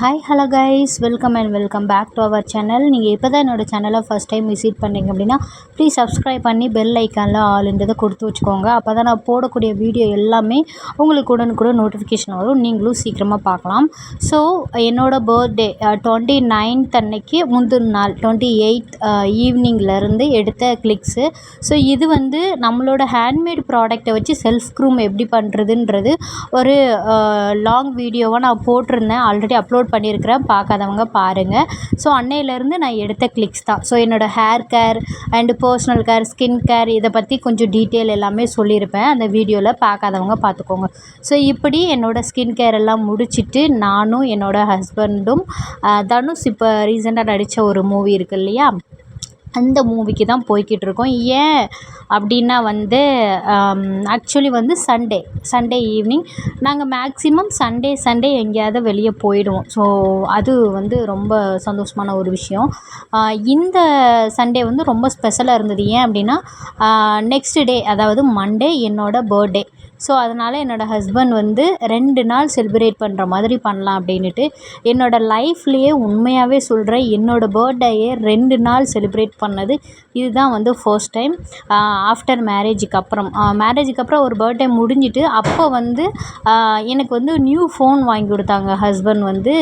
Hi hello guys welcome and welcome back to our channel நீங்கள் இப்போ தான் என்னோடய சேனலை ஃபஸ்ட் டைம் விசிட் பண்ணீங்க அப்படின்னா ப்ளீஸ் சப்ஸ்கிரைப் பண்ணி பெல் ஐக்கானில் ஆளுன்றதை கொடுத்து வச்சுக்கோங்க. அப்போ தான் நான் போடக்கூடிய வீடியோ எல்லாமே உங்களுக்கு உடனுக்குடன் நோட்டிஃபிகேஷன் வரும். நீங்களும் சீக்கிரமாக பார்க்கலாம். ஸோ என்னோடய பர்த்டே டுவெண்ட்டி நைன்த் அன்னைக்கு முந்தின நாள் டுவெண்ட்டி எயித் ஈவினிங்லேருந்து எடுத்த கிளிக்ஸு ஸோ இது வந்து நம்மளோட ஹேண்ட்மேட் ப்ராடக்ட்டை வச்சு செல்ஃப் க்ரூம் எப்படி பண்ணுறதுன்றது ஒரு லாங் வீடியோவாக நான் போட்டிருந்தேன். ஆல்ரெடி அப்லோட் பண்ணியிருக்கிறேன். பார்க்காதவங்க பாருங்கள் ஸோ அன்னையிலேருந்து நான் எடுத்த கிளிக்ஸ் தான். ஸோ என்னோடய hair care and personal care skin care இதை பற்றி கொஞ்சம் டீட்டெயில் எல்லாமே சொல்லியிருப்பேன். அந்த வீடியோவில் பார்க்காதவங்க பார்த்துக்கோங்க. ஸோ இப்படி என்னோடய ஸ்கின் கேர் எல்லாம் முடிச்சுட்டு நானும் என்னோடய ஹஸ்பண்டும் தனுஷ் இப்போ ரீசெண்டாக நடித்த ஒரு மூவி இருக்குது இல்லையா? அந்த மூவிக்கு தான் போய்க்கிட்டு இருக்கோம் ஏன் அப்படின்னா வந்து ஆக்சுவலி வந்து சண்டே சண்டே ஈவினிங் நாங்கள் மேக்ஸிமம் சண்டே சண்டே எங்கேயாவது வெளியே போயிடுவோம். ஸோ அது வந்து ரொம்ப சந்தோஷமான ஒரு விஷயம். இந்த சண்டே வந்து ரொம்ப ஸ்பெஷலாக இருந்தது. ஏன் அப்படின்னா நெக்ஸ்ட் டே அதாவது மண்டே என்னோடய பர்த்டே ஸோ அதனால் என்னோடய ஹஸ்பண்ட் வந்து ரெண்டு நாள் செலிப்ரேட் பண்ணுற மாதிரி பண்ணலாம் அப்படின்னுட்டு என்னோடய லைஃப்லேயே உண்மையாகவே சொல்கிறேன் என்னோடய பர்த்டேயை ரெண்டு நாள் செலிப்ரேட் பண்ணது இதுதான் வந்து ஃபர்ஸ்ட் டைம் ஆஃப்டர் மேரேஜுக்கு அப்புறம். மேரேஜுக்கு அப்புறம் ஒரு பர்த்டே முடிஞ்சிட்டு அப்போ வந்து எனக்கு வந்து நியூ ஃபோன் வாங்கி கொடுத்தாங்க ஹஸ்பண்ட் வந்து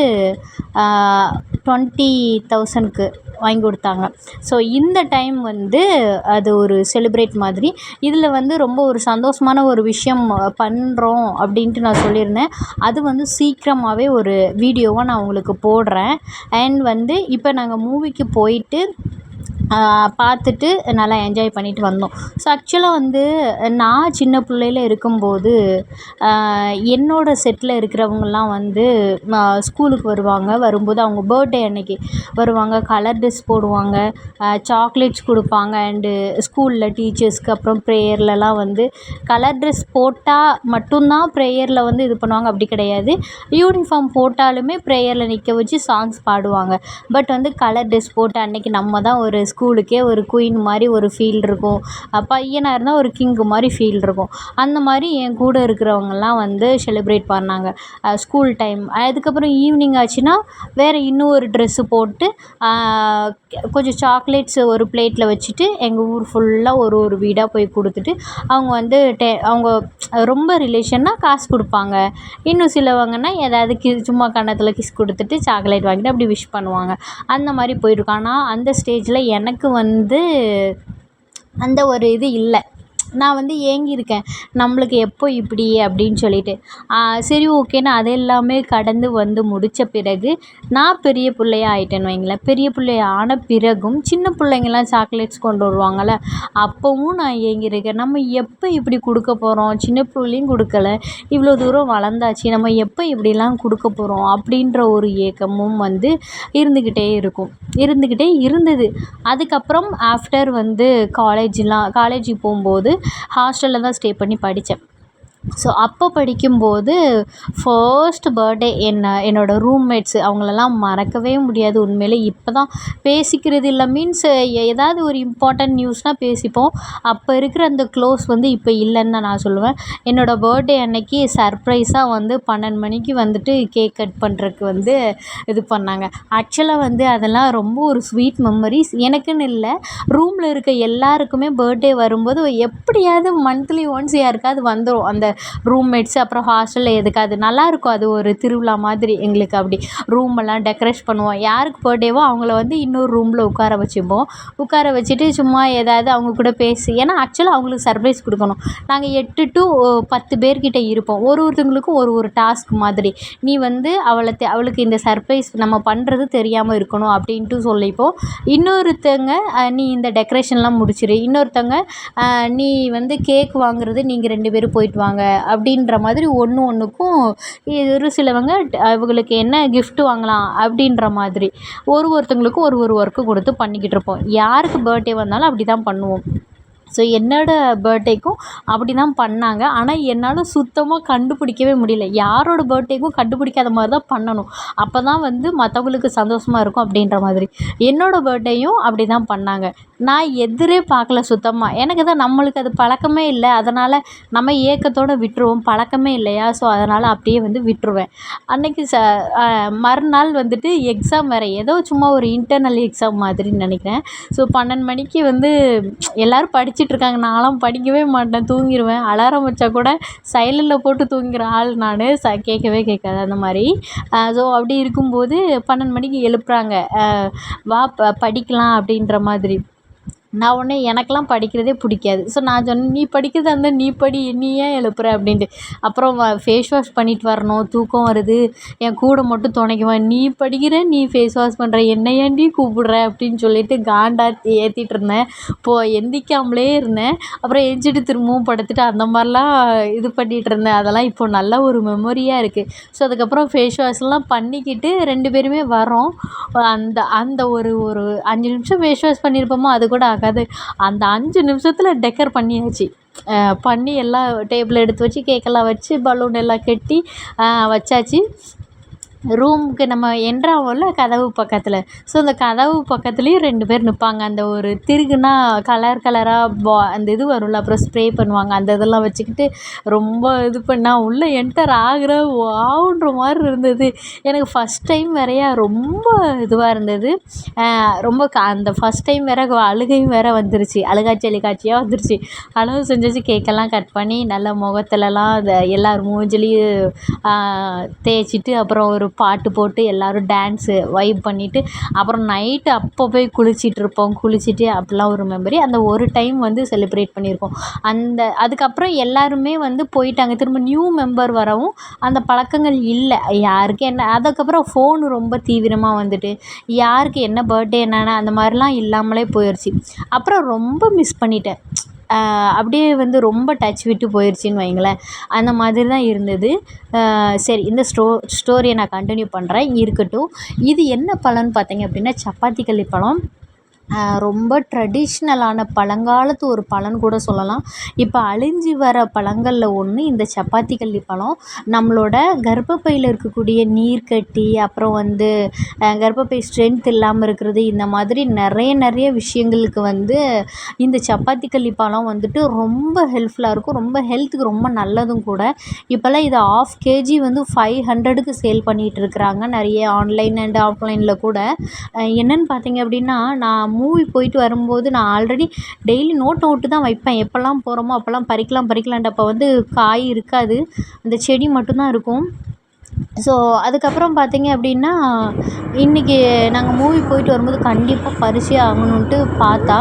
டுவெண்ட்டி தௌசண்ட்க்கு வாங்கி கொடுத்தாங்க. ஸோ இந்த டைம் வந்து அது ஒரு செலிப்ரேட் மாதிரி. இதில் வந்து ரொம்ப ஒரு சந்தோஷமான ஒரு விஷயம் பண்ணுறோம் அப்படின்ட்டு நான் சொல்லியிருந்தேன். அது வந்து சீக்கிரமாகவே ஒரு வீடியோவாக நான் உங்களுக்கு போடுறேன். அண்ட் வந்து இப்போ நாங்கள் மூவிக்கு போயிட்டு பார்த்துட்டு நல்லா என்ஜாய் பண்ணிட்டு வந்தோம். ஸோ ஆக்சுவலாக வந்து நான் சின்ன பிள்ளையில இருக்கும்போது என்னோடய செட்டில் இருக்கிறவங்கலாம் வந்து ஸ்கூலுக்கு வருவாங்க. வரும்போது அவங்க பர்த்டே அன்னைக்கு வருவாங்க. கலர் ட்ரெஸ் போடுவாங்க. சாக்லேட்ஸ் கொடுப்பாங்க. அண்டு ஸ்கூலில் டீச்சர்ஸ்க்கு அப்புறம் ப்ரேயர்லலாம் வந்து கலர் ட்ரெஸ் போட்டால் மட்டும்தான் ப்ரேயரில் வந்து இது பண்ணுவாங்க. அப்படி கிடையாது. யூனிஃபார்ம் போட்டாலுமே ப்ரேயரில் நிற்க வச்சு சாங்ஸ் பாடுவாங்க. பட் வந்து கலர் ட்ரெஸ் போட்டு அன்னைக்கு நம்ம தான் ஒரு ஸ்கூலுக்கே ஒரு குயின் மாதிரி ஒரு ஃபீல் இருக்கும். பையனாக இருந்தால் ஒரு கிங்கு மாதிரி ஃபீல் இருக்கும். அந்த மாதிரி என் கூட இருக்கிறவங்கலாம் வந்து செலிப்ரேட் பண்ணாங்க. ஸ்கூல் டைம் அதுக்கப்புறம் ஈவினிங் ஆச்சுன்னா வேறு இன்னும் ஒரு ட்ரெஸ்ஸு போட்டு கொஞ்சம் சாக்லேட்ஸ் ஒரு பிளேட்டில் வச்சுட்டு எங்கள் ஊர் ஃபுல்லாக ஒரு ஒரு வீடாக போய் கொடுத்துட்டு அவங்க வந்து டே அவங்க ரொம்ப ரிலேஷன்னா காசு கொடுப்பாங்க. இன்னும் சிலவங்கன்னா ஏதாவது கி சும்மா கன்னத்தில் கிஸ் கொடுத்துட்டு சாக்லேட் வாங்கிட்டு அப்படி விஷ் பண்ணுவாங்க. அந்த மாதிரி போயிருக்கோம் ஆனால் அந்த ஸ்டேஜில் எனக்கு எனக்கு வந்து அந்த ஒரு இது இல்லை. நான் வந்து ஏங்கியிருக்கேன். நம்மளுக்கு எப்போ இப்படி அப்படின்னு சொல்லிட்டு. சரி ஓகேன்னு அது எல்லாமே கடந்து வந்து முடித்த பிறகு நான் பெரிய பிள்ளையா ஆயிட்டேன்னு வைங்களேன். பெரிய பிள்ளையா ஆன பிறகும் சின்ன பிள்ளைங்கள்லாம் சாக்லேட்ஸ் கொண்டு வருவாங்கள்ல அப்போவும் நான் ஏங்கியிருக்கேன். நம்ம எப்போ இப்படி கொடுக்க போகிறோம் சின்ன பிள்ளையும் கொடுக்கல. இவ்வளோ தூரம் வளர்ந்தாச்சு. நம்ம எப்போ இப்படிலாம் கொடுக்க போகிறோம் அப்படின்ற ஒரு ஏக்கமும் வந்து இருந்துக்கிட்டே இருக்கும். இருந்துக்கிட்டே இருந்தது. அதுக்கப்புறம் ஆஃப்டர் வந்து காலேஜ்லாம் காலேஜுக்கு போகும்போது ஹாஸ்டலில் தான் ஸ்டே பண்ணி படித்தேன் ஸோ அப்போ படிக்கும்போது ஃபர்ஸ்ட் பர்த்டே என்ன என்னோடய ரூம்மேட்ஸ் அவங்களெல்லாம் மறக்கவே முடியாது. உண்மையிலே இப்போ தான் பேசிக்கிறது இல்லை. மீன்ஸ் ஏதாவது ஒரு இம்பார்ட்டன்ட் நியூஸ்னால் பேசிப்போம். அப்போ இருக்கிற அந்த க்ளோஸ் வந்து இப்போ இல்லைன்னு தான் நான் சொல்லுவேன். என்னோடய பர்த்டே அன்னைக்கு சர்ப்ரைஸாக வந்து பன்னெண்டு மணிக்கு வந்துட்டு கேக் கட் பண்ணுறதுக்கு வந்து இது பண்ணாங்க. ஆக்சுவலாக வந்து அதெல்லாம் ரொம்ப ஒரு ஸ்வீட் மெமரிஸ் எனக்குன்னு இல்லை. ரூமில் இருக்க எல்லாருக்குமே பர்த்டே வரும்போது எப்படியாவது மந்த்லி ஒன்ஸ் யாருக்காவது வந்துடும் அந்த ரூம்மேட்ஸு அப்புறம் ஹாஸ்டலில் எதுக்காவது நல்லாயிருக்கும். அது ஒரு திருவிழா மாதிரி எங்களுக்கு அப்படி. ரூமெல்லாம் டெக்கரேட் பண்ணுவோம். யாருக்கு பர்த்டேவோ அவங்கள வந்து இன்னொரு ரூமில் உட்கார வச்சுப்போம். உட்கார வச்சுட்டு சும்மா ஏதாவது அவங்க கூட பேசி ஏன்னா ஆக்சுவலாக அவங்களுக்கு சர்ப்ரைஸ் கொடுக்கணும். நாங்கள் எட்டு டு பத்து பேர்கிட்ட இருப்போம். ஒரு ஒருத்தவங்களுக்கும் ஒரு ஒரு டாஸ்க் மாதிரி. நீ வந்து அவளை அவளுக்கு இந்த சர்ப்ரைஸ் நம்ம பண்ணுறது தெரியாமல் இருக்கணும் அப்படின்ட்டு சொல்லிப்போம். இன்னொருத்தங்க நீ இந்த டெக்கரேஷன்லாம் முடிச்சிடு இன்னொருத்தவங்க நீ வந்து கேக் வாங்குறது நீங்கள் ரெண்டு பேரும் போயிட்டு வாங்க. அப்படின்ற மாதிரி ஒன்று ஒன்றுக்கும் ஒரு சிலவங்க அவங்களுக்கு என்ன கிஃப்ட் வாங்கலாம் அப்படின்ற மாதிரி. ஒரு ஒருத்தவங்களுக்கும் ஒரு ஒரு ஒர்க்கு கொடுத்து பண்ணிக்கிட்டு இருப்போம். யாருக்கு பர்த்டே வந்தாலும் அப்படி தான் பண்ணுவோம். ஸோ என்னோடய பர்த்டேக்கும் அப்படி தான் பண்ணாங்க. ஆனால் என்னால் சுத்தமாக கண்டுபிடிக்கவே முடியல. யாரோட பர்த்டேக்கும் கண்டுபிடிக்காத மாதிரி தான் பண்ணணும். அப்போ தான் வந்து மற்றவங்களுக்கு சந்தோஷமாக இருக்கும் அப்படின்ற மாதிரி. என்னோடய பர்த்டேயும் அப்படி தான் பண்ணாங்க. நான் எதிரே பார்க்கல சுத்தமாக எனக்கு தான் நம்மளுக்கு அது பழக்கமே இல்லை. அதனால் நம்ம ஏக்கத்தோடு விட்டுருவோம். பழக்கமே இல்லையா? ஸோ அதனால் அப்படியே வந்து விட்டுருவேன். அன்றைக்கி ச மறுநாள் வந்துட்டு எக்ஸாம் வேறு. ஏதோ சும்மா ஒரு இன்டர்னல் எக்ஸாம் மாதிரின்னு நினைக்கிறேன். ஸோ பன்னெண்டு மணிக்கு வந்து எல்லோரும் படிச்சிட்ருக்காங்க. நான்லாம் படிக்கவே மாட்டேன். தூங்கிடுவேன் அலாரம் வச்சா கூட சைலண்டில் போட்டு தூங்குகிற ஆள் நான். ச கேட்கவே கேட்காது. அந்த மாதிரி. ஸோ அப்படி இருக்கும்போது பன்னெண்டு மணிக்கு எழுப்புறாங்க. வா ப படிக்கலாம் அப்படின்ற மாதிரி. நான் உடனே எனக்கெலாம் படிக்கிறதே பிடிக்காது. ஸோ நான் சொன்னேன் நீ படிக்கிறதா இருந்தால் நீ படி நீ ஏன் எழுப்புற? அப்படின்ட்டு. அப்புறம் ஃபேஸ் வாஷ் பண்ணிட்டு வரணும் தூக்கம் வருது. என் கூட மட்டும் துணைக்கு வா நீ படிக்கிற நீ ஃபேஸ் வாஷ் பண்ணுற என்னை ஏன்டி கூப்பிடுற? அப்படின்னு சொல்லிட்டு காண்டா ஏற்றிட்டு இருந்தேன். போ எந்திக்காமலே இருந்தேன். அப்புறம் எந்திரிச்சிட்டு திரும்பவும் படுத்துட்டு அந்த மாதிரிலாம் இது பண்ணிகிட்டு இருந்தேன். அதெல்லாம் இப்போ நல்ல ஒரு மெமரியாக இருக்குது ஸோ அதுக்கப்புறம் ஃபேஸ் வாஷ்லாம் பண்ணிக்கிட்டு ரெண்டு பேருமே வரோம் அந்த அந்த ஒரு ஒரு அஞ்சு நிமிஷம் ஃபேஸ் வாஷ் பண்ணியிருப்போமோ அது கூட ஆகாது. அந்த அஞ்சு நிமிஷத்தில் டெக்கர் பண்ணியாச்சு. பண்ணி எல்லாம் டேபிள் எடுத்து வச்சு கேக்கெல்லாம் வச்சு பலூன் எல்லாம் கட்டி வச்சாச்சு. ரூமுக்கு நம்ம என்ட்ராவோம்ல கதவு பக்கத்தில். ஸோ அந்த கதவு பக்கத்துலேயும் ரெண்டு பேர் நிற்பாங்க அந்த ஒரு திருகுனா கலர் கலராக பா அந்த இது வரும்ல அப்புறம் ஸ்ப்ரே பண்ணுவாங்க. அந்த இதெல்லாம் வச்சுக்கிட்டு ரொம்ப இது பண்ணால் உள்ளே என்டர் ஆகிற வாவ்ன்ற மாதிரி இருந்தது. எனக்கு ஃபஸ்ட் டைம் வேறையா ரொம்ப இதுவாக இருந்தது. ரொம்ப க அந்த ஃபஸ்ட் டைம் வேற அழுகையும் வேற வந்துருச்சு. அழுகாச்சி அழுகாட்சியாக வந்துருச்சு. அழுக செஞ்சு கேக்கெல்லாம் கட் பண்ணி நல்லா முகத்துலலாம் அந்த எல்லார் மூஞ்சிலையும் தேய்ச்சிட்டு அப்புறம் ஒரு பாட்டு போட்டு எல்லோரும் டான்ஸு வைப் பண்ணிவிட்டு அப்புறம் நைட்டு அப்போ போய் குளிச்சிட்டு இருப்போம். குளிச்சுட்டு அப்படிலாம் ஒரு மெமரி அந்த ஒரு டைம் வந்து செலிப்ரேட் பண்ணியிருக்கோம். அந்த அதுக்கப்புறம் எல்லாருமே வந்து போயிட்டாங்க. திரும்ப நியூ மெம்பர் வரவும் அந்த பழக்கங்கள் இல்லை. யாருக்கு என்ன அதுக்கப்புறம் ஃபோனு ரொம்ப தீவிரமாக வந்துட்டு யாருக்கு என்ன பர்த்டே என்னென்ன அந்த மாதிரிலாம் இல்லாமலே போயிடுச்சு அப்புறம் ரொம்ப மிஸ் பண்ணிட்டேன். அப்படியே வந்து ரொம்ப டச் விட்டு போயிடுச்சின்னு வைங்களேன். அந்த மாதிரி தான் இருந்தது சரி இந்த ஸ்டோ ஸ்டோரியை நான் கண்டினியூ பண்ணுறேன் இருக்கட்டும். இது என்ன பழம்னு பார்த்தீங்க அப்படின்னா சப்பாத்தி கள்ளி பழம் ரொம்ப ட்ரெடிஷ்னலான பழங்காலத்து ஒரு பழம்னு கூட சொல்லலாம். இப்போ அழிஞ்சு வர பழங்களில் ஒன்று இந்த சப்பாத்தி கள்ளி பழம். நம்மளோட கர்ப்பப்பையில் இருக்கக்கூடிய நீர்க்கட்டி அப்புறம் வந்து கர்ப்பப்பை ஸ்ட்ரென்த் இல்லாமல் இருக்கிறது இந்த மாதிரி நிறைய நிறைய விஷயங்களுக்கு வந்து இந்த சப்பாத்தி கள்ளி பழம் வந்துட்டு ரொம்ப ஹெல்ப்ஃபுல்லாக இருக்கும். ரொம்ப ஹெல்த்துக்கு ரொம்ப நல்லதும் கூட. இப்போல்லாம் இது ஆஃப் கேஜி வந்து ஃபைவ் ஹண்ட்ரடுக்கு சேல் பண்ணிகிட்டு இருக்கிறாங்க. நிறைய ஆன்லைன் அண்ட் ஆஃப்லைனில் கூட. என்னென்னு பார்த்தீங்க அப்படின்னா நான் மூவி போயிட்டு வரும்போது நான் ஆல்ரெடி டெய்லி நோட் நோட்டு தான் வைப்பேன். எப்போல்லாம் போகிறோமோ அப்போல்லாம் பறிக்கலாம் பறிக்கலான்ட்டு அப்போ வந்து காய் இருக்காது. அந்த செடி மட்டும்தான் இருக்கும். ஸோ அதுக்கப்புறம் பார்த்தீங்க அப்படின்னா இன்றைக்கி நாங்கள் மூவி போயிட்டு வரும்போது கண்டிப்பாக பறிச்சே ஆகணுன்ட்டு பார்த்தா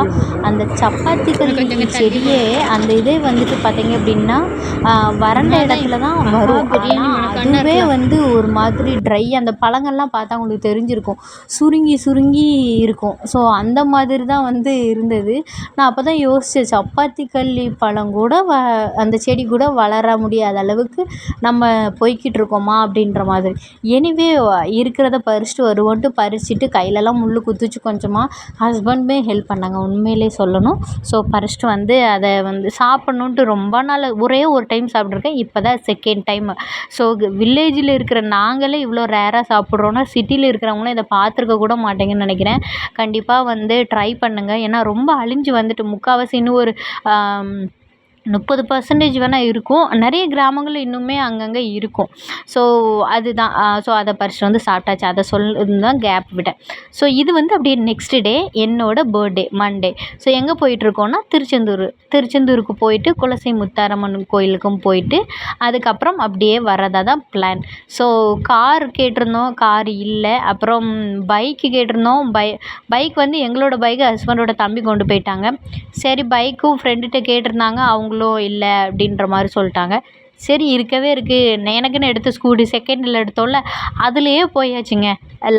அந்த சப்பாத்தி கள்ளி செடியே அந்த இதே வந்துட்டு பார்த்தீங்க அப்படின்னா வறண்ட இடத்துல தான் வரும். அதுவே வந்து ஒரு மாதிரி ட்ரை அந்த பழங்கள்லாம் பார்த்தா உங்களுக்கு தெரிஞ்சிருக்கும். சுருங்கி சுருங்கி இருக்கும். ஸோ அந்த மாதிரி தான் வந்து இருந்தது. நான் அப்போ தான் யோசித்தேன் சப்பாத்தி கள்ளி பழம் கூட வ அந்த செடி கூட வளர முடியாத அளவுக்கு நம்ம போய்க்கிட்டு இருக்கோமா அப்படின்ற மாதிரி. எனிவே இருக்கிறத பறிச்சுட்டு வருவோன்ட்டு பறிச்சுட்டு கையிலலாம் முள் குத்துச்சு கொஞ்சமாக ஹஸ்பண்டுமே ஹெல்ப் பண்ணாங்க உண்மையிலே சொல்லணும். ஸோ பறிச்சுட்டு வந்து அதை வந்து சாப்பிட்ணுன்ட்டு ரொம்ப நாள் ஒரே ஒரு டைம் சாப்பிட்ருக்கேன் இப்போ தான் செகண்ட் டைம் ஸோ வில்லேஜில் இருக்கிற நாங்களே இவ்வளோ ரேராக சாப்பிட்றோன்னா சிட்டியில் இருக்கிறவங்களும் இதை பார்த்துருக்க கூட மாட்டேங்கன்னு நினைக்கிறேன். கண்டிப்பாக வந்து ட்ரை பண்ணுங்கள் ஏன்னா ரொம்ப அழிஞ்சு வந்துட்டு முக்கால்வாசி இன்னும் ஒரு முப்பது பர்சன்டேஜ் வேணால் இருக்கும். நிறைய கிராமங்கள் இன்னுமே அங்கங்கே இருக்கும். ஸோ அதுதான். ஸோ அதை பறிச்சுட்டு வந்து சாப்பிட்டாச்சு. அதை சொல்லணும் தான் கேப் விட்டேன். ஸோ இது வந்து அப்படியே நெக்ஸ்ட் டே என்னோட பர்த்டே மண்டே ஸோ எங்கே போயிட்டுருக்கோன்னா திருச்செந்தூர் திருச்செந்தூருக்கு போயிட்டு குலசை முத்தாரம்மன் கோயிலுக்கும் போயிட்டு அதுக்கப்புறம் அப்படியே வரதா தான் பிளான் ஸோ கார் கேட்டிருந்தோம். கார் இல்லை. அப்புறம் பைக்கு கேட்டிருந்தோம். பை பைக் வந்து எங்களோட பைக்கு ஹஸ்பண்டோட தம்பி கொண்டு போயிட்டாங்க. சரி பைக்கும் ஃப்ரெண்டுகிட்ட கேட்டிருந்தாங்க. அவங்களும் அவங்களும் இல்லை அப்படின்ற மாதிரி சொல்லிட்டாங்க. சரி இருக்கவே இருக்குது எனக்குன்னு எடுத்த ஸ்கூட்டி செகண்டில் எடுத்தோம்ல அதுலேயே போயாச்சுங்க.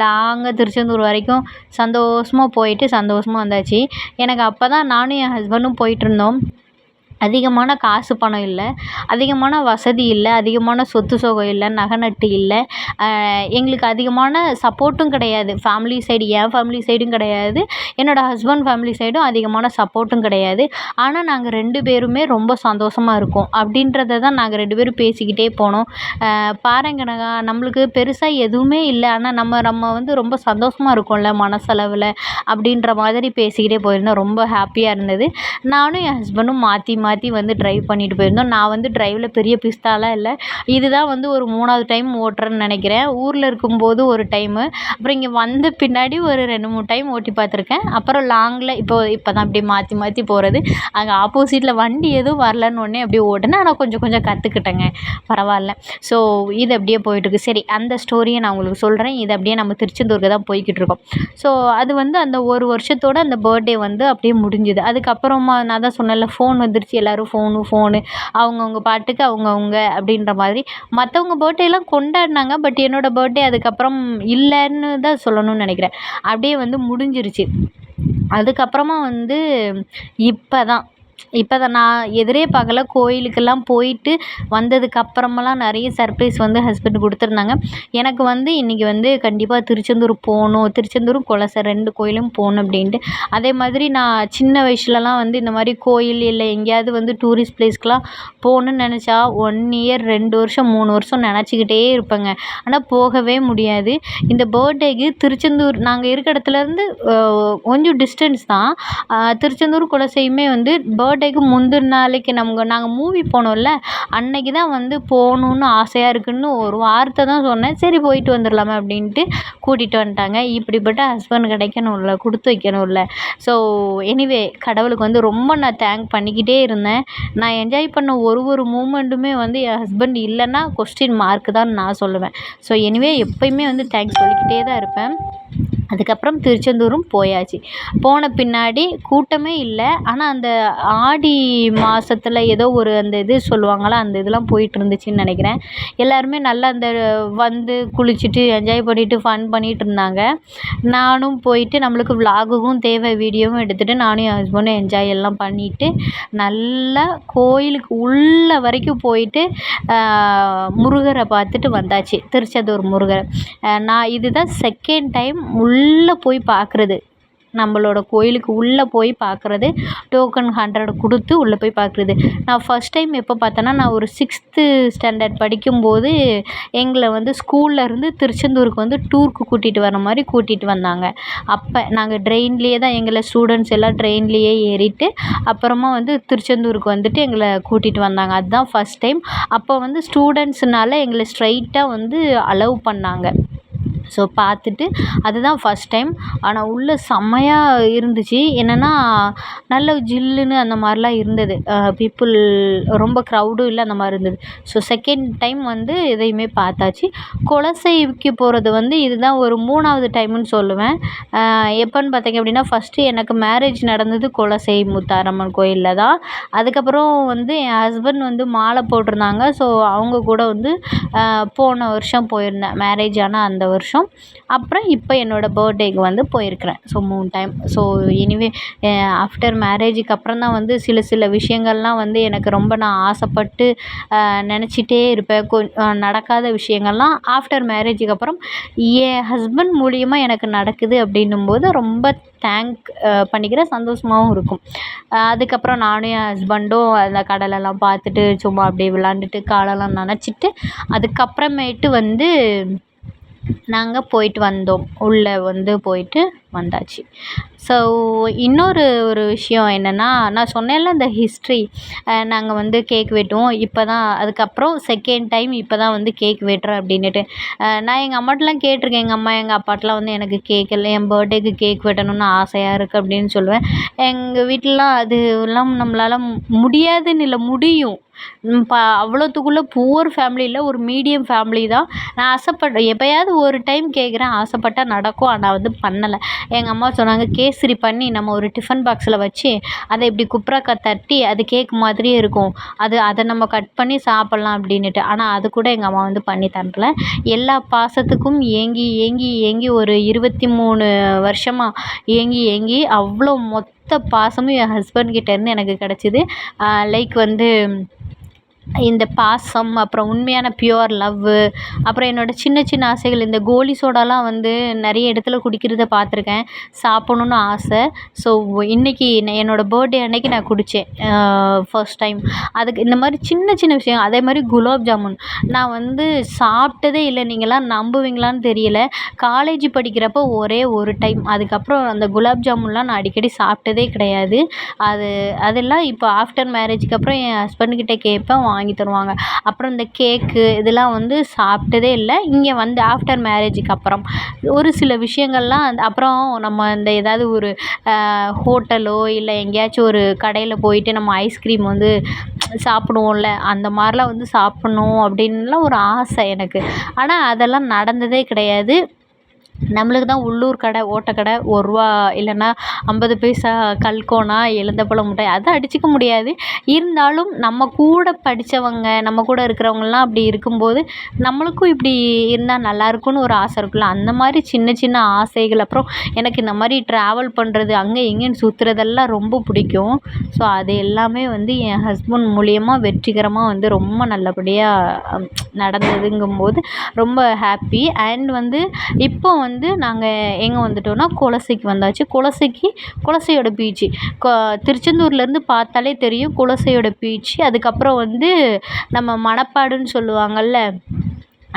லாங்காக திருச்செந்தூர் வரைக்கும் சந்தோஷமாக போயிட்டு சந்தோஷமாக வந்தாச்சு. எனக்கு அப்போ தான் நானும் என் ஹஸ்பண்டும் போயிட்டுருந்தோம் அதிகமான காசு பணம் இல்லை அதிகமான வசதி இல்லை அதிகமான சொத்து சுகம் இல்லை நகை நட்டு இல்லை. எங்களுக்கு அதிகமான சப்போர்ட்டும் கிடையாது. ஃபேமிலி சைடு என் ஃபேமிலி சைடும் கிடையாது. என்னோடய ஹஸ்பண்ட் ஃபேமிலி சைடும் அதிகமான சப்போர்ட்டும் கிடையாது. ஆனால் நாங்கள் ரெண்டு பேருமே ரொம்ப சந்தோஷமா இருக்கோம். அப்படின்றத தான் நாங்கள் ரெண்டு பேரும் பேசிக்கிட்டே போனோம். பாருங்க நம்மளுக்கு பெருசாக எதுவுமே இல்லை. ஆனால் நம்ம நம்ம வந்து ரொம்ப சந்தோஷமா இருக்கோம்ல மனசளவில் அப்படின்ற மாதிரி பேசிக்கிட்டே போயிருந்தோம். ரொம்ப ஹாப்பியாக இருந்தது. நானும் என் ஹஸ்பண்டும் மாற்றி மாற்றி மாற்றி வந்து ட்ரைவ் பண்ணிட்டு போயிருந்தோம். நான் வந்து ட்ரைவில் பெரிய பிஸ்தாலாம் இல்லை. இதுதான் வந்து ஒரு மூணாவது டைம் ஓட்டுறேன்னு நினைக்கிறேன். ஊரில் இருக்கும்போது ஒரு டைமு அப்புறம் இங்கே வந்த பின்னாடி ஒரு ரெண்டு மூணு டைம் ஓட்டி பார்த்துருக்கேன். அப்புறம் லாங்கில் இப்போ இப்போ தான் அப்படி மாற்றி மாற்றி போகிறது அங்கே ஆப்போசிட்டில் வண்டி எதுவும் வரலன்னு உடனே அப்படியே ஓட்டினேன். ஆனால் கொஞ்சம் கொஞ்சம் கற்றுக்கிட்டேங்க பரவாயில்ல. ஸோ இது அப்படியே போயிட்டுருக்கு. சரி அந்த ஸ்டோரியை நான் உங்களுக்கு சொல்கிறேன் இது அப்படியே நம்ம திருச்செந்தூருக்கு தான் போய்கிட்டு இருக்கோம். ஸோ அது வந்து அந்த ஒரு வருஷத்தோட அந்த பர்த்டே வந்து அப்படியே முடிஞ்சுது. அதுக்கப்புறமா நான் தான் சொன்னேன்ல ஃபோன் வந்துருச்சு. எல்லோரும் ஃபோனு ஃபோனு அவங்கவுங்க பாட்டுக்கு அவங்கவுங்க அப்படின்ற மாதிரி. மற்றவங்க பர்த்டேலாம் கொண்டாடினாங்க பட் என்னோடய பர்த்டே அதுக்கப்புறம் இல்லைன்னு தான் சொல்லணும்னு நினைக்கிறேன். அப்படியே வந்து முடிஞ்சிருச்சு. அதுக்கப்புறமா வந்து இப்போ தான் இப்போ தான் நான் எதிரே பார்க்கல. கோயிலுக்கெல்லாம் போயிட்டு வந்ததுக்கு அப்புறமெல்லாம் நிறைய சர்ப்ரைஸ் வந்து ஹஸ்பண்ட் கொடுத்துருந்தாங்க. எனக்கு வந்து இன்றைக்கி வந்து கண்டிப்பாக திருச்செந்தூர் போகணும் திருச்செந்தூரும் குலசை ரெண்டு கோயிலும் போகணும் அப்படின்ட்டு. அதே மாதிரி நான் சின்ன வயசுலலாம் வந்து இந்த மாதிரி கோயில் இல்லை எங்கேயாவது வந்து டூரிஸ்ட் பிளேஸ்க்கெலாம் போகணுன்னு நினச்சா ஒன் இயர் ரெண்டு வருஷம் மூணு வருஷம் நினச்சிக்கிட்டே இருப்பேங்க. ஆனால் போகவே முடியாது. இந்த பர்த்டேக்கு திருச்செந்தூர் நாங்கள் இருக்க இடத்துலேருந்து கொஞ்சம் டிஸ்டன்ஸ் தான். திருச்செந்தூர் குலசையுமே வந்து பர்த் பர்த்டேக்கு முந்தின நாளைக்கு நம்ம நாங்கள் மூவி போனோம்ல அன்னைக்கு தான் வந்து போகணுன்னு ஆசையாக இருக்குதுன்னு ஒரு வார்த்தை தான் சொன்னேன். சரி போயிட்டு வந்துடலாமே அப்படின்ட்டு கூட்டிகிட்டு வந்துட்டாங்க. இப்படிப்பட்ட ஹஸ்பண்ட் கிடைக்கணும்ல கொடுத்து வைக்கணும்ல. ஸோ எனிவே கடவுளுக்கு வந்து ரொம்ப நான் தேங்க் பண்ணிக்கிட்டே இருந்தேன். நான் என்ஜாய் பண்ண ஒரு ஒரு மூமெண்ட்டுமே வந்து என் ஹஸ்பண்ட் இல்லைன்னா கொஸ்டின் மார்க் தான் நான் சொல்லுவேன். ஸோ எனிவே எப்பயுமே வந்து தேங்க்ஸ் சொல்லிக்கிட்டே தான் இருப்பேன். அதுக்கப்புறம் திருச்செந்தூரும் போயாச்சு. போன பின்னாடி கூட்டமே இல்லை. ஆனால் அந்த ஆடி மாதத்துல ஏதோ ஒரு அந்த இது சொல்லுவாங்கள்ல அந்த இதெல்லாம் போயிட்டு இருந்துச்சுன்னு நினைக்கிறேன். எல்லாருமே நல்லா அந்த வந்து குளிச்சுட்டு என்ஜாய் பண்ணிட்டு ஃபன் பண்ணிட்டு இருந்தாங்க. நானும் போயிட்டு நம்மளுக்கு விலாகுக்கும் தேவை வீடியோவும் எடுத்துகிட்டு நானும் என் ஹஸ்பண்டும் என்ஜாய் எல்லாம் பண்ணிவிட்டு நல்லா கோயிலுக்கு உள்ள வரைக்கும் போயிட்டு முருகரை பார்த்துட்டு வந்தாச்சு. திருச்செந்தூர் முருகர். நான் இதுதான் செகண்ட் டைம் உள்ளே போய் பார்க்குறது. நம்மளோட கோயிலுக்கு உள்ளே போய் பார்க்குறது டோக்கன் ஹண்ட்ரட் கொடுத்து உள்ளே போய் பார்க்குறது. நான் ஃபஸ்ட் டைம் எப்போ பார்த்தேன்னா நான் ஒரு சிக்ஸ்த்து ஸ்டாண்டர்ட் படிக்கும்போது எங்களை வந்து ஸ்கூல்லேருந்து திருச்செந்தூருக்கு வந்து டூருக்கு கூட்டிகிட்டு வர மாதிரி கூட்டிகிட்டு வந்தாங்க. அப்போ நாங்கள் ட்ரெயின்லேயே தான் எங்களை ஸ்டூடெண்ட்ஸ் எல்லாம் ட்ரெயின்லேயே ஏறிட்டு அப்புறமா வந்து திருச்செந்தூருக்கு வந்துட்டு எங்களை கூட்டிகிட்டு வந்தாங்க. அதுதான் ஃபஸ்ட் டைம் அப்போ வந்து ஸ்டூடெண்ட்ஸுனால எங்களை ஸ்ட்ரைட்டாக வந்து அலோவ் பண்ணாங்க. ஸோ பார்த்துட்டு அதுதான் ஃபஸ்ட் டைம் ஆனால் உள்ளே செம்மையாக இருந்துச்சு. என்னென்னா நல்ல ஜில்லுன்னு அந்த மாதிரிலாம் இருந்தது. பீப்புள் ரொம்ப க்ரௌடும் இல்லை அந்த மாதிரி இருந்தது. ஸோ செகண்ட் டைம் வந்து இதையுமே பார்த்தாச்சு. குலசைக்கு போகிறது வந்து இதுதான் ஒரு மூணாவது டைமுன்னு சொல்லுவேன். எப்போன்னு பார்த்தீங்க அப்படின்னா ஃபஸ்ட்டு எனக்கு மேரேஜ் நடந்தது குலசை முத்தாரம்மன் கோயிலில் தான். அதுக்கப்புறம் வந்து என் ஹஸ்பண்ட் வந்து மாலை போட்டிருந்தாங்க. ஸோ அவங்க கூட வந்து போன வருஷம் போயிருந்தேன். மேரேஜ் ஆன அந்த வருஷம். வருஷம் அப்புறம் இப்போ என்னோடய பர்த்டேக்கு வந்து போயிருக்கிறேன். ஸோ மூணு டைம் ஸோ எனிவே ஆஃப்டர் மேரேஜுக்கு அப்புறம் தான் வந்து சில சில விஷயங்கள்லாம் வந்து எனக்கு ரொம்ப நான் ஆசைப்பட்டு நினச்சிட்டே இருப்பேன். கொ நடக்காத விஷயங்கள்லாம் ஆஃப்டர் மேரேஜுக்கு அப்புறம் என் ஹஸ்பண்ட் மூலியமாக எனக்கு நடக்குது அப்படின்னும்போது ரொம்ப தேங்க் பண்ணிக்கிறேன் சந்தோஷமாகவும் இருக்கும். அதுக்கப்புறம் நானும் என் ஹஸ்பண்டும் அந்த கடலெல்லாம் பார்த்துட்டு சும்மா அப்படியே விளாண்டுட்டு காலெல்லாம் நனைச்சிட்டு அதுக்கப்புறமேட்டு வந்து நாங்கள் போயிட்டு வந்தோம். உள்ளே வந்து போயிட்டு வந்தாச்சு. ஸோ இன்னொரு ஒரு விஷயம் என்னென்னா நான் சொன்னேன்ல இந்த ஹிஸ்ட்ரி நாங்கள் வந்து கேக் வெட்டுவோம். இப்போ தான் அதுக்கப்புறம் செகண்ட் டைம் இப்போ தான் வந்து கேக் வெட்டுறேன் அப்படின்னுட்டு. நான் எங்கள் அம்மாட்டெலாம் கேட்டிருக்கேன். எங்கள் அம்மா எங்கள் அப்பாட்டெலாம் வந்து எனக்கு கேக் இல்லை. என் பர்த்டேக்கு கேக் வெட்டணும்னு ஆசையாக இருக்குது அப்படின்னு சொல்லுவேன். எங்கள் வீட்டிலலாம் அது எல்லாம் நம்மளால் முடியாதுன்னு இல்லை. முடியும். பா அவ்வளோத்துக்குள்ள புவர் ஃபேமிலி இல்லை ஒரு மீடியம் ஃபேமிலி தான். நான் ஆசைப்பட்றேன் எப்போயாவது ஒரு டைம் கேட்குறேன் ஆசைப்பட்டால் நடக்கும் ஆனால் வந்து பண்ணலை. எங்கள் அம்மா சொன்னாங்க கேசரி பண்ணி நம்ம ஒரு டிஃபன் பாக்ஸில் வச்சு அதை இப்படி குப்ராக்கா தட்டி அது கேக் மாதிரியே இருக்கும். அது அதை நம்ம கட் பண்ணி சாப்பிட்லாம் அப்படின்னுட்டு. ஆனால் அது கூட எங்கள் அம்மா வந்து பண்ணி தரல. எல்லா பாசத்துக்கும் ஏங்கி ஏங்கி ஏங்கி ஒரு இருபத்தி மூணு வருஷமாக ஏங்கி ஏங்கி அவ்வளோ மொத்த மொத்த பாசமும் என் ஹஸ்பண்ட் கிட்டேருந்து எனக்கு கிடச்சிது. லைக் வந்து இந்த பாசம் அப்புறம் உண்மையான பியூர் லவ்வு அப்புறம் என்னோடய சின்ன சின்ன ஆசைகள் இந்த கோலி சோடாலாம் வந்து நிறைய இடத்துல குடிக்கிறத பார்த்துருக்கேன். சாப்பிட்ணுன்னு ஆசை. ஸோ இன்றைக்கி என்னோடய பர்த்டே அன்னைக்கு நான் குடித்தேன் ஃபர்ஸ்ட் டைம் அதுக்கு இந்த மாதிரி சின்ன சின்ன விஷயம் அதே மாதிரி குலாப் ஜாமுன். நான் வந்து சாப்பிட்டதே இல்லை. நீங்கள்லாம் நம்புவீங்களான்னு தெரியல. காலேஜ் படிக்கிறப்போ ஒரே ஒரு டைம் அதுக்கப்புறம் அந்த குலாப் ஜாமுன்லாம் நான் அடிக்கடி சாப்பிட்டதே கிடையாது. அது அதெல்லாம் இப்போ ஆஃப்டர் மேரேஜுக்கு அப்புறம் என் ஹஸ்பண்ட்கிட்ட கேட்பேன் வாங்கி தருவாங்க. அப்புறம் இந்த கேக்கு இதெல்லாம் வந்து சாப்பிட்டதே இல்லை. இங்கே வந்து ஆஃப்டர் மேரேஜுக்கு அப்புறம். ஒரு சில விஷயங்கள்லாம் அந்த அப்புறம் நம்ம இந்த ஏதாவது ஒரு ஹோட்டலோ இல்லை எங்கேயாச்சும் ஒரு கடையில் போயிட்டு நம்ம ஐஸ்கிரீம் வந்து சாப்பிடுவோம்ல. அந்த மாதிரிலாம் வந்து சாப்பிட்ணும் அப்படின்லாம் ஒரு ஆசை எனக்கு. ஆனால் அதெல்லாம் நடந்ததே கிடையாது. நம்மளுக்கு தான் உள்ளூர் கடை ஓட்டக்கடை ஒரு ரூபா இல்லைன்னா ஐம்பது பைசா கல்கோனா எலந்தப்பழம் மிட்டாய் அதை அடிச்சுக்க முடியாது. இருந்தாலும் நம்ம கூட படித்தவங்க நம்ம கூட இருக்கிறவங்கலாம் அப்படி இருக்கும்போது நம்மளுக்கும் இப்படி இருந்தால் நல்லாயிருக்கும்னு ஒரு ஆசை இருக்குல்ல. அந்த மாதிரி சின்ன சின்ன ஆசைகள். அப்புறம் எனக்கு இந்த மாதிரி ட்ராவல் பண்ணுறது அங்கே இங்கேன்னு சுற்றுறதெல்லாம் ரொம்ப பிடிக்கும். ஸோ அது எல்லாமே வந்து என் ஹஸ்பண்ட் மூலியமா வெற்றிகரமாக வந்து ரொம்ப நல்லபடியாக நடந்ததுங்கும்போது ரொம்ப ஹாப்பி அண்ட் வந்து இப்போ வந்து நாங்கள் எங்கே வந்துட்டோன்னா குலசைக்கு வந்தாச்சு. குலசைக்கு குலசையோட பீச்சு கொ திருச்செந்தூர்லேருந்து பார்த்தாலே தெரியும் குலசையோட பீச்சு அதுக்கப்புறம் வந்து நம்ம மணப்பாடுன்னு சொல்லுவாங்கள்ல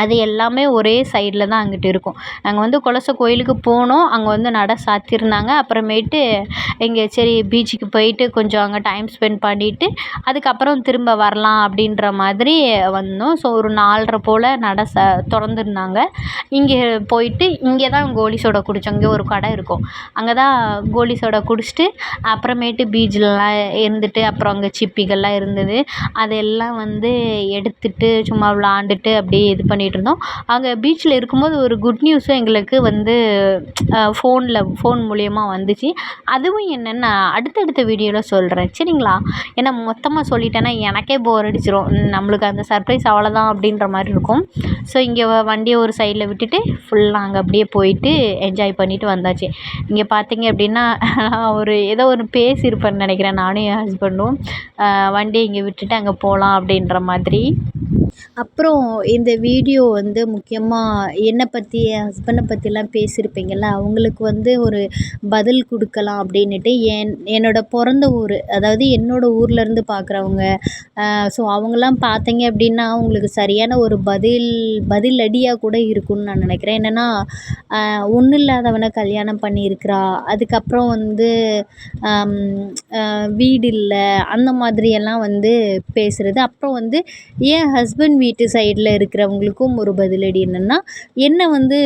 அது எல்லாமே ஒரே சைடில் தான் அங்கிட்டு இருக்கும். நாங்கள் வந்து குலசை கோயிலுக்கு போனோம். அங்கே வந்து நடை சாத்தியிருந்தாங்க அப்புறமேட்டு இங்கே சரி பீச்சுக்கு போயிட்டு கொஞ்சம் அங்கே டைம் ஸ்பெண்ட் பண்ணிவிட்டு அதுக்கப்புறம் திரும்ப வரலாம் அப்படின்ற மாதிரி வந்தோம். ஸோ ஒரு நாலரை போல் நடை ச திறந்துருந்தாங்க. இங்கே போயிட்டு இங்கே தான் கோலி சோடா குடித்தோம் இங்கே ஒரு கடை இருக்கும். அங்கே தான் கோலி சோடா குடிச்சிட்டு அப்புறமேட்டு பீச்சிலலாம் இருந்துட்டு அப்புறம் அங்கே சிப்பிகள்லாம் இருந்தது. அதெல்லாம் வந்து எடுத்துட்டு சும்மா விளாண்டுட்டு அப்படியே இது பண்ணி இருந்தோம் அங்கே பீச்சில் இருக்கும்போது ஒரு குட் நியூஸும் எங்களுக்கு வந்து ஃபோனில் ஃபோன் மூலயமா வந்துச்சு. அதுவும் என்னென்னா அடுத்தடுத்த வீடியோவில் சொல்கிறேன் சரிங்களா? ஏன்னா மொத்தமாக சொல்லிட்டேன்னா எனக்கே போர் அடிச்சிடும் நம்மளுக்கு அந்த சர்ப்ரைஸ் அவ்வளோதான் அப்படின்ற மாதிரி இருக்கும். ஸோ இங்கே வண்டியை ஒரு சைடில் விட்டுட்டு ஃபுல்லாக அங்கே அப்படியே போயிட்டு என்ஜாய் பண்ணிட்டு வந்தாச்சு. இங்கே பார்த்தீங்க அப்படின்னா ஒரு ஏதோ ஒரு பேசியிருப்பேன்னு நினைக்கிறேன் நானும் என் ஹஸ்பண்டும் வண்டியை இங்கே விட்டுட்டு அங்கே போகலாம் அப்படின்ற மாதிரி. அப்புறம் இந்த வீடியோ வந்து முக்கியமாக என்னை பற்றி என் ஹஸ்பண்டை பற்றிலாம் பேசியிருப்பீங்கள்ல அவங்களுக்கு வந்து ஒரு பதில் கொடுக்கலாம் அப்படின்னுட்டு என் என்னோடய பிறந்த ஊர் அதாவது என்னோடய ஊர்லேருந்து பார்க்குறவங்க ஸோ அவங்களாம் பார்த்தீங்க அப்படின்னா அவங்களுக்கு சரியான ஒரு பதில் பதிலடியாக கூட இருக்கும்னு நான் நினைக்கிறேன். என்னென்னா ஒன்றும் இல்லாதவனை கல்யாணம் பண்ணியிருக்கிறா அதுக்கப்புறம் வந்து வீடு இல்லை அந்த மாதிரியெல்லாம் வந்து பேசுகிறது அப்புறம் வந்து என் ஹஸ்பண்ட் வீட்டு சைடில் இருக்கிறவங்களுக்கும் ஒரு பதிலடி என்னென்னா என்னை வந்து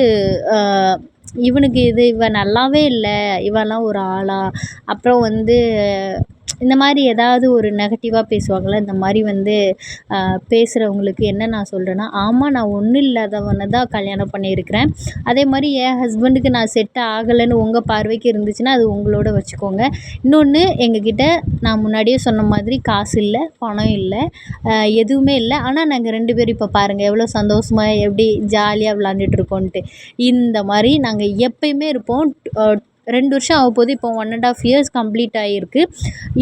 இவனுக்கு இது இவன் நல்லாவே இல்லை இவன்லாம் ஒரு ஆளா அப்புறம் வந்து இந்த மாதிரி ஏதாவது ஒரு நெகட்டிவாக பேசுவாங்கள்ல இந்த மாதிரி வந்து பேசுகிறவங்களுக்கு என்ன நான் சொல்கிறேன்னா ஆமாம் நான் ஒன்றும் இல்லாதவனை தான் கல்யாணம் பண்ணியிருக்கிறேன். அதே மாதிரி என் ஹஸ்பண்டுக்கு நான் செட் ஆகலைன்னு உங்கள் பார்வைக்கு இருந்துச்சுன்னா அது உங்களோட வச்சுக்கோங்க. இன்னொன்று எங்கக்கிட்ட நான் முன்னாடியே சொன்ன மாதிரி காசு இல்லை பணம் இல்லை எதுவுமே இல்லை. ஆனால் நாங்கள் ரெண்டு பேரும் இப்போ பாருங்கள் எவ்வளோ சந்தோஷமாக எப்படி ஜாலியாக விளாண்டுட்டு இருக்கோன்ட்டு. இந்த மாதிரி நாங்கள் எப்பயுமே இருப்போம். ரெண்டு வருஷம் ஆகும்போது இப்போ one and half years complete ஆகிருக்கு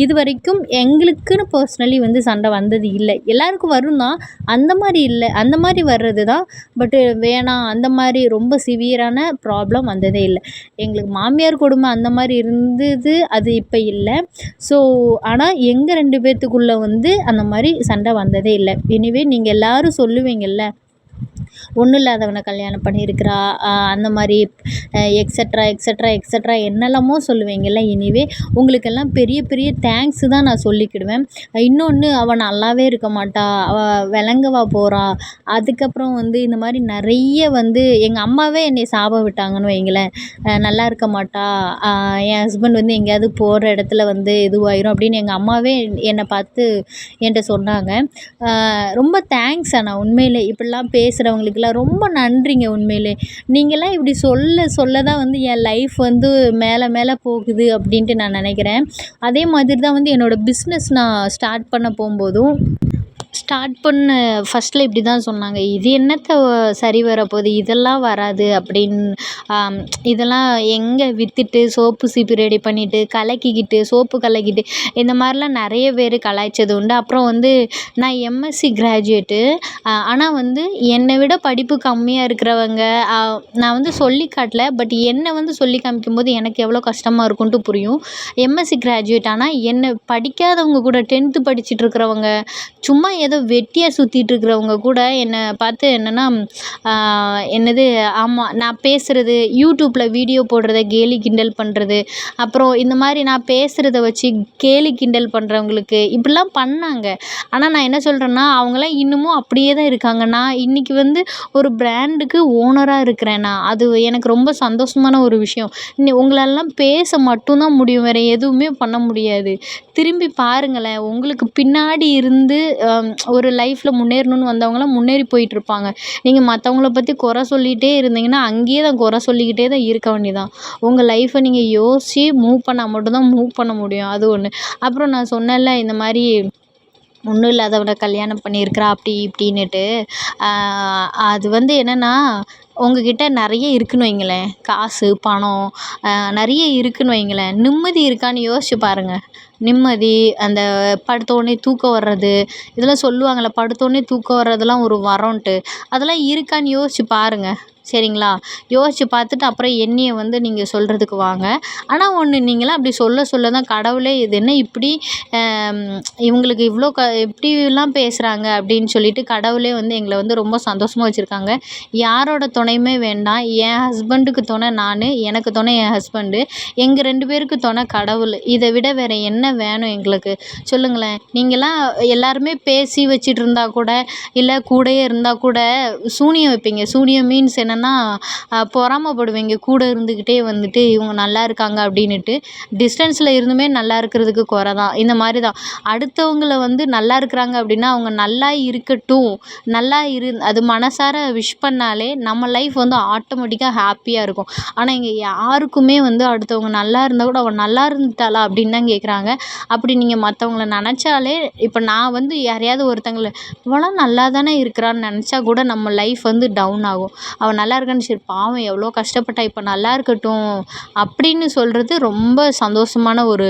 இது வரைக்கும் எங்களுக்குன்னு பர்ஸ்னலி வந்து சண்டை வந்தது இல்லை. எல்லாருக்கும் வரும் தான். அந்த மாதிரி இல்லை. அந்த மாதிரி வர்றது தான். பட்டு வேணாம் அந்த மாதிரி ரொம்ப சிவியரான ப்ராப்ளம் வந்ததே இல்லை. எங்களுக்கு மாமியார் கொடுமை அந்த மாதிரி இருந்தது அது இப்போ இல்லை. ஸோ ஆனால் எங்கள் ரெண்டு பேர்த்துக்குள்ளே வந்து அந்த மாதிரி சண்டை வந்ததே இல்லை. எனிவே நீங்கள் எல்லோரும் சொல்லுவீங்கள்ல ஒன்றும் இல்லாதவனை கல்யாணம் பண்ணியிருக்கிறா அந்த மாதிரி எக்ஸட்ரா எக்ஸட்ரா எக்ஸட்ரா என்னெல்லாமோ சொல்லுவீங்கல்ல இனிவே. உங்களுக்கெல்லாம் பெரிய பெரிய தேங்க்ஸ் தான் நான் சொல்லிக்கிடுவேன். இன்னொன்று அவள் நல்லாவே இருக்க மாட்டா. அவள் விளங்கவா போகிறா அதுக்கப்புறம் வந்து இந்த மாதிரி நிறைய வந்து எங்கள் அம்மாவே என்னை சாபம் விட்டாங்கன்னு வைங்களேன். நல்லா இருக்க மாட்டா. என் ஹஸ்பண்ட் வந்து எங்கேயாவது போகிற இடத்துல வந்து இதுவாயிரும் அப்படின்னு எங்கள் அம்மாவே என்னை பார்த்து என்கிட்ட சொன்னாங்க. ரொம்ப தேங்க்ஸ் ஆனால் உண்மையிலே. இப்படிலாம் பேசுகிறவங்க அவங்களுக்கெல்லாம் ரொம்ப நன்றிங்க உண்மையிலே. நீங்களாம் இப்படி சொல்ல சொல்ல தான் வந்து என் லைஃப் வந்து மேலே மேலே போகுது அப்படின்ட்டு நான் நினைக்கிறேன். அதே மாதிரி தான் வந்து என்னோடய பிஸ்னஸ் நான் ஸ்டார்ட் பண்ண போகும்போதும் ஸ்டார்ட் பண்ண ஃபஸ்ட்டில் இப்படி தான் சொன்னாங்க. இது என்னத்த சரி வரப்போகுது? இதெல்லாம் வராது அப்படின்னு இதெல்லாம் எங்கே விற்றுட்டு சோப்பு சீப்பு ரெடி பண்ணிட்டு கலக்கிக்கிட்டு சோப்பு கலக்கிட்டு இந்த மாதிரிலாம் நிறைய பேர் கலாய்ச்சது உண்டு. அப்புறம் வந்து நான் எம்எஸ்சி கிராஜுவேட்டு ஆனால் வந்து என்னை விட படிப்பு கம்மியாக இருக்கிறவங்க நான் வந்து சொல்லி காட்டல பட் என்னை வந்து சொல்லி காமிக்கும்போது எனக்கு எவ்வளோ கஷ்டமாக இருக்கும்ன்ட்டு புரியும். எம்எஸ்சி கிராஜுவேட் ஆனால் என்னை படிக்காதவங்க கூட டென்த்து படிச்சுட்டு இருக்கிறவங்க சும்மா ஏதோ வெட்டியாக சுற்றிட்டு இருக்கிறவங்க கூட என்னை பார்த்து என்னென்னா என்னது ஆமாம் நான் பேசுகிறது யூடியூப்பில் வீடியோ போடுறத கேலி கிண்டல் பண்ணுறது அப்புறம் இந்த மாதிரி நான் பேசுகிறத வச்சு கேலி கிண்டல் பண்ணுறவங்களுக்கு இப்படிலாம் பண்ணாங்க. ஆனால் நான் என்ன சொல்கிறேன்னா அவங்களாம் இன்னமும் அப்படியே தான் இருக்காங்க. நான் இன்றைக்கி வந்து ஒரு பிராண்டுக்கு ஓனராக இருக்கிறேன் நான். அது எனக்கு ரொம்ப சந்தோஷமான ஒரு விஷயம். இன்னும் உங்களாலலாம் பேச மட்டும்தான் முடியும். வேறு எதுவுமே பண்ண முடியாது. திரும்பி பாருங்களேன் உங்களுக்கு பின்னாடி இருந்து ஒரு லைஃப்பில் முன்னேறணும்னு வந்தவங்களாம் முன்னேறி போயிட்டுருப்பாங்க. நீங்கள் மற்றவங்கள பற்றி குறை சொல்லிகிட்டே இருந்தீங்கன்னா அங்கேயே தான் குறை சொல்லிக்கிட்டே தான் இருக்க வேண்டியதுதான். உங்கள் லைஃப்பை நீங்கள் யோசித்து மூவ் பண்ணால் மட்டும்தான் மூவ் பண்ண முடியும். அது ஒன்று அப்புறம் நான் சொன்னேன்ல இந்த மாதிரி ஒன்றும் இல்லாதவனை கல்யாணம் பண்ணியிருக்கிறா அப்படி இப்படின்னுட்டு. அது வந்து என்னென்னா உங்கக்கிட்ட நிறைய இருக்குன்னு வைங்களேன். காசு பணம் நிறைய இருக்குன்னு வைங்களேன். நிம்மதி இருக்கான்னு யோசிச்சு பாருங்கள் நிம்மதி அந்த படுத்தோடனே தூக்கம் வர்றது இதெல்லாம் சொல்லுவாங்கள்ல படுத்தோடனே தூக்கம் வர்றதெல்லாம் ஒரு வரோன்ட்டு. அதெல்லாம் இருக்கான்னு யோசிச்சு பாருங்கள் சரிங்களா? யோசித்து பார்த்துட்டு அப்புறம் என்னையை வந்து நீங்கள் சொல்கிறதுக்கு வாங்க. ஆனால் ஒன்று நீங்களாம் அப்படி சொல்ல சொல்ல தான் கடவுளே இது என்ன இப்படி இவங்களுக்கு இவ்வளோ க இப்படிலாம் பேசுகிறாங்க அப்படின்னு சொல்லிட்டு கடவுளே வந்து எங்களை வந்து ரொம்ப சந்தோஷமாக வச்சுருக்காங்க. யாரோட துணையுமே வேண்டாம். என் ஹஸ்பண்டுக்கு துணை நான் எனக்கு துணை என் ஹஸ்பண்டு. எங்கள் ரெண்டு பேருக்கு துணை கடவுள். இதை விட வேறு என்ன வேணும் எங்களுக்கு? சொல்லுங்களேன். நீங்களாம் எல்லாருமே பேசி வச்சுட்டு இருந்தால் கூட இல்லை கூடயே இருந்தால் கூட சூனியம் வைப்பீங்க. சூனியம் மீன்ஸ் என்ன என்னென்னா பொறாமைப்படுவீங்க. கூட இருந்துக்கிட்டே வந்துட்டு இவங்க நல்லா இருக்காங்க அப்படின்னுட்டு. டிஸ்டன்ஸில் இருந்துமே நல்லா இருக்கிறதுக்கு குறை தான். இந்த மாதிரி தான். அடுத்தவங்கள வந்து நல்லா இருக்கிறாங்க அப்படின்னா அவங்க நல்லா இருக்கட்டும். நல்லா இரு அது மனசார விஷ் பண்ணாலே நம்ம லைஃப் வந்து ஆட்டோமேட்டிக்காக ஹாப்பியாக இருக்கும். ஆனால் இங்கே யாருக்குமே வந்து அடுத்தவங்க நல்லா இருந்தால் கூட அவள் நல்லா இருந்துட்டாளா? அப்படின்னு தான் கேட்குறாங்க அப்படி நீங்கள் மற்றவங்கள நினச்சாலே இப்போ நான் வந்து யாரையாவது ஒருத்தங்களை இவளாம் நல்லா தானே இருக்கிறான்னு நினச்சா கூட நம்ம லைஃப் வந்து டவுன் ஆகும். அவள் நல்லா இருக்கான்னு சரி பாவம் எவ்வளோ கஷ்டப்பட்டா இப்போ நல்லா இருக்கட்டும் அப்படின்னு சொல்கிறது ரொம்ப சந்தோஷமான ஒரு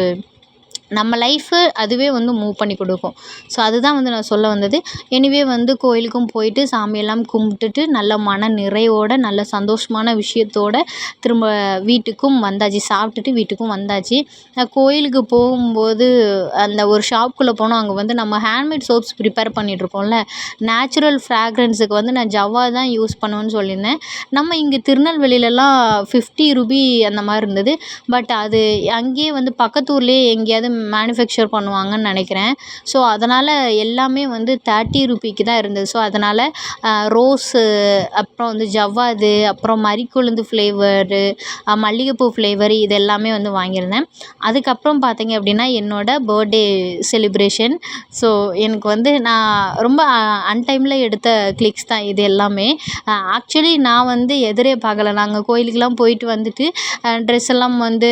நம்ம லைஃப்பு அதுவே வந்து மூவ் பண்ணி கொடுக்கும். ஸோ அதுதான் வந்து நான் சொல்ல வந்தது. எனிவே வந்து கோயிலுக்கும் போயிட்டு சாமியெல்லாம் கும்பிட்டுட்டு நல்ல மன நிறைவோடு நல்ல சந்தோஷமான விஷயத்தோட திரும்ப வீட்டுக்கும் வந்தாச்சு. சாப்பிட்டுட்டு வீட்டுக்கும் வந்தாச்சு. நான் கோயிலுக்கு போகும்போது அந்த ஒரு ஷாப்புக்குள்ளே போனோம் அங்கே வந்து நம்ம ஹேண்ட்மேட் சோப்ஸ் ப்ரிப்பேர் பண்ணிகிட்ருக்கோம்ல நேச்சுரல் ஃப்ராக்ரன்ஸுக்கு வந்து நான் ஜவ்வா தான் யூஸ் பண்ணுவேன்னு சொல்லியிருந்தேன். நம்ம இங்கே திருநெல்வேலியிலலாம் ஃபிஃப்டி ருபி அந்த மாதிரி இருந்தது. பட் அது அங்கேயே வந்து பக்கத்து ஊர்லேயே எங்கேயாவது மேனுஃபேக்சர் பண்ணுவாங்கன்னு நினைக்கிறேன். ஸோ அதனால் எல்லாமே வந்து தேர்ட்டி ருபிக்கு தான் இருந்தது. ஸோ அதனால் ரோஸு அப்புறம் வந்து ஜவ்வாது அப்புறம் மரிக்கொழுந்து ஃப்ளேவரு மல்லிகைப்பூ ஃப்ளேவர் இது எல்லாமே வந்து வாங்கியிருந்தேன். அதுக்கப்புறம் பார்த்தீங்க அப்படின்னா என்னோடய பர்த்டே செலிப்ரேஷன் ஸோ எனக்கு வந்து நான் ரொம்ப அன்டைமில் எடுத்த கிளிக்ஸ் தான் இது எல்லாமே. ஆக்சுவலி நான் வந்து எதிரே பார்க்கல. நாங்கள் கோயிலுக்கெலாம் போயிட்டு வந்துட்டு ட்ரெஸ் எல்லாம் வந்து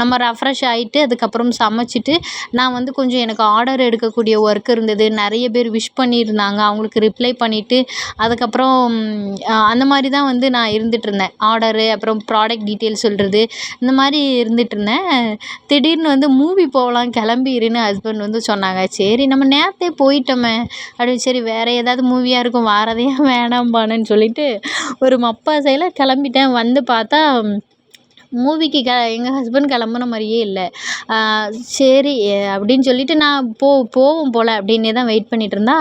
நம்ம ரெஃப்ரெஷ் ஆகிட்டு அதுக்கப்புறம் சமைச்சிட்டு வந்துட்டு நான் வந்து கொஞ்சம் எனக்கு ஆர்டர் எடுக்கக்கூடிய ஒர்க் இருந்தது. நிறைய பேர் விஷ் பண்ணியிருந்தாங்க. அவங்களுக்கு ரிப்ளை பண்ணிவிட்டு அதுக்கப்புறம் அந்த மாதிரி தான் வந்து நான் இருந்துகிட்ருந்தேன் ஆர்டரு அப்புறம் ப்ராடக்ட் டீட்டெயில்ஸ் சொல்கிறது இந்த மாதிரி இருந்துகிட்ருந்தேன் திடீர்னு வந்து மூவி போகலாம் கிளம்பிருன்னு ஹஸ்பண்ட் வந்து சொன்னாங்க. சரி நம்ம நேரத்தே போயிட்டோமே. அப்படின்னு சரி வேறு ஏதாவது மூவியாக இருக்கும் வாரதே வேணாம்பான்னு சொல்லிட்டு ஒரு மப்பாசையில் கிளம்பிட்டேன். வந்து பார்த்தா மூவிக்கு க எங்கள் ஹஸ்பண்ட் கிளம்புன மாதிரியே இல்லை. சரி அப்படின்னு சொல்லிட்டு நான் போ போவோம் போல் அப்படின்னே தான் வெயிட் பண்ணிகிட்ருந்தா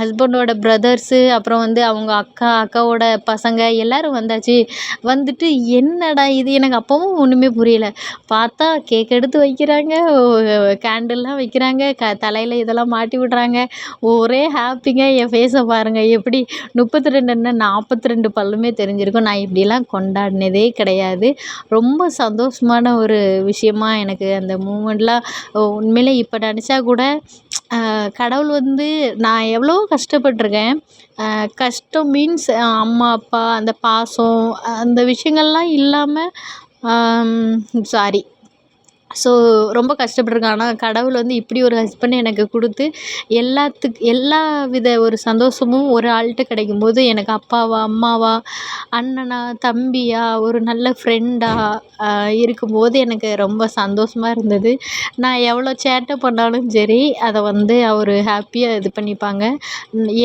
ஹஸ்பண்டோட பிரதர்ஸு அப்புறம் வந்து அவங்க அக்கா அக்காவோட பசங்க எல்லோரும் வந்தாச்சு. வந்துட்டு என்னடா இது? எனக்கு அப்போவும் ஒன்றுமே புரியல. பார்த்தா கேக் எடுத்து வைக்கிறாங்க கேண்டில்லாம் வைக்கிறாங்க க தலையில் இதெல்லாம் மாட்டி விட்றாங்க. ஒரே ஹாப்பிங்க என் ஃபேஸை பாருங்கள் எப்படி முப்பத்தி ரெண்டு என்ன நாற்பத்தி ரெண்டு பல்லுமே தெரிஞ்சிருக்கும். நான் இப்படிலாம் கொண்டாடினதே கிடையாது. ரொம்ப சந்தோஷமான ஒரு விஷயமா எனக்கு அந்த மூமெண்ட்லாம் உண்மையிலே இப்போ நினச்சா கூட கடவுள் வந்து நான் எவ்வளோ கஷ்டப்பட்டிருக்கேன். கஷ்டம் மீன்ஸ் அம்மா அப்பா அந்த பாசம் அந்த விஷயங்கள்லாம் இல்லாமல் சாரி ஸோ ரொம்ப கஷ்டப்பட்டுருக்கேன். ஆனால் கடவுள் வந்து இப்படி ஒரு ஹஸ்பண்ட் எனக்கு கொடுத்து எல்லாத்துக்கு எல்லா வித ஒரு சந்தோஷமும் ஒரு ஆள்கிட்ட கிடைக்கும் போது எனக்கு அப்பாவா அம்மாவா அண்ணனா தம்பியா ஒரு நல்ல ஃப்ரெண்டாக இருக்கும்போது எனக்கு ரொம்ப சந்தோஷமா இருந்தது. நான் எவ்வளோ சேட்டை பண்ணாலும் சரி அதை வந்து அவர் ஹாப்பியாக இது பண்ணிப்பாங்க.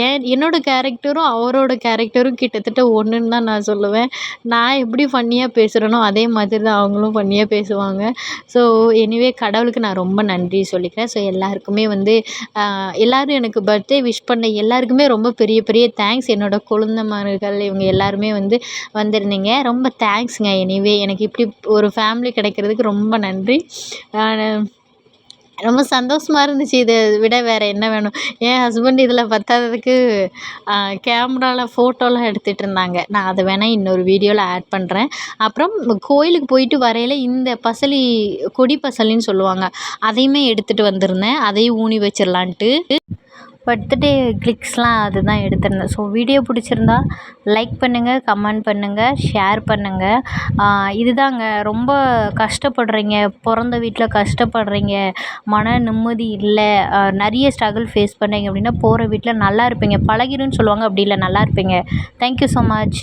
ஏன் என்னோடய கேரக்டரும் அவரோட கேரக்டரும் கிட்டத்தட்ட ஒன்றுன்னு தான் நான் சொல்லுவேன். நான் எப்படி ஃபன்னியாக பேசுகிறேனோ அதே மாதிரி தான் அவங்களும் ஃபன்னியாக பேசுவாங்க. ஸோ எனிவே கடவுளுக்கு நான் ரொம்ப நன்றி சொல்லிக்கிறேன். ஸோ எல்லாருக்குமே வந்து எல்லோரும் எனக்கு பர்த்டே விஷ் பண்ண எல்லாருக்குமே ரொம்ப பெரிய பெரிய தேங்க்ஸ் என்னோடய கொழுந்தமார்கள் இவங்க எல்லாருமே வந்து வந்திருந்தீங்க. ரொம்ப தேங்க்ஸுங்க எனிவே எனக்கு இப்படி ஒரு ஃபேமிலி கிடைக்கிறதுக்கு ரொம்ப நன்றி. ரொம்ப சந்தோஷமாக இருந்துச்சு. இதை விட வேறு என்ன வேணும்? என் ஹஸ்பண்ட் இதில் பத்தாததுக்கு கேமராவில் ஃபோட்டோலாம் எடுத்துகிட்டு இருந்தாங்க. நான் அதை வேணால் இன்னொரு வீடியோவில் ஆட் பண்ணுறேன் அப்புறம் கோயிலுக்கு போயிட்டு வரையில் இந்த பசலி கொடி பசலின்னு சொல்லுவாங்க. அதையுமே எடுத்துகிட்டு வந்திருந்தேன். அதையும் ஊனி வச்சிடலான்ட்டு பர்த்டே கிளிக்ஸ்லாம் அதுதான் எடுத்திருந்தேன். ஸோ வீடியோ பிடிச்சிருந்தா லைக் பண்ணுங்கள் கமெண்ட் பண்ணுங்கள் ஷேர் பண்ணுங்கள் இதுதாங்க. ரொம்ப கஷ்டப்படுறீங்க பிறந்த வீட்டில் கஷ்டப்படுறீங்க மன நிம்மதி இல்லை நிறைய ஸ்ட்ரகிள் ஃபேஸ் பண்ணுறீங்க அப்படின்னா போகிற வீட்டில் நல்லா இருப்பீங்க. பழகிடும்னு சொல்லுவாங்க அப்படி இல்லை நல்லா இருப்பீங்க. Thank you so much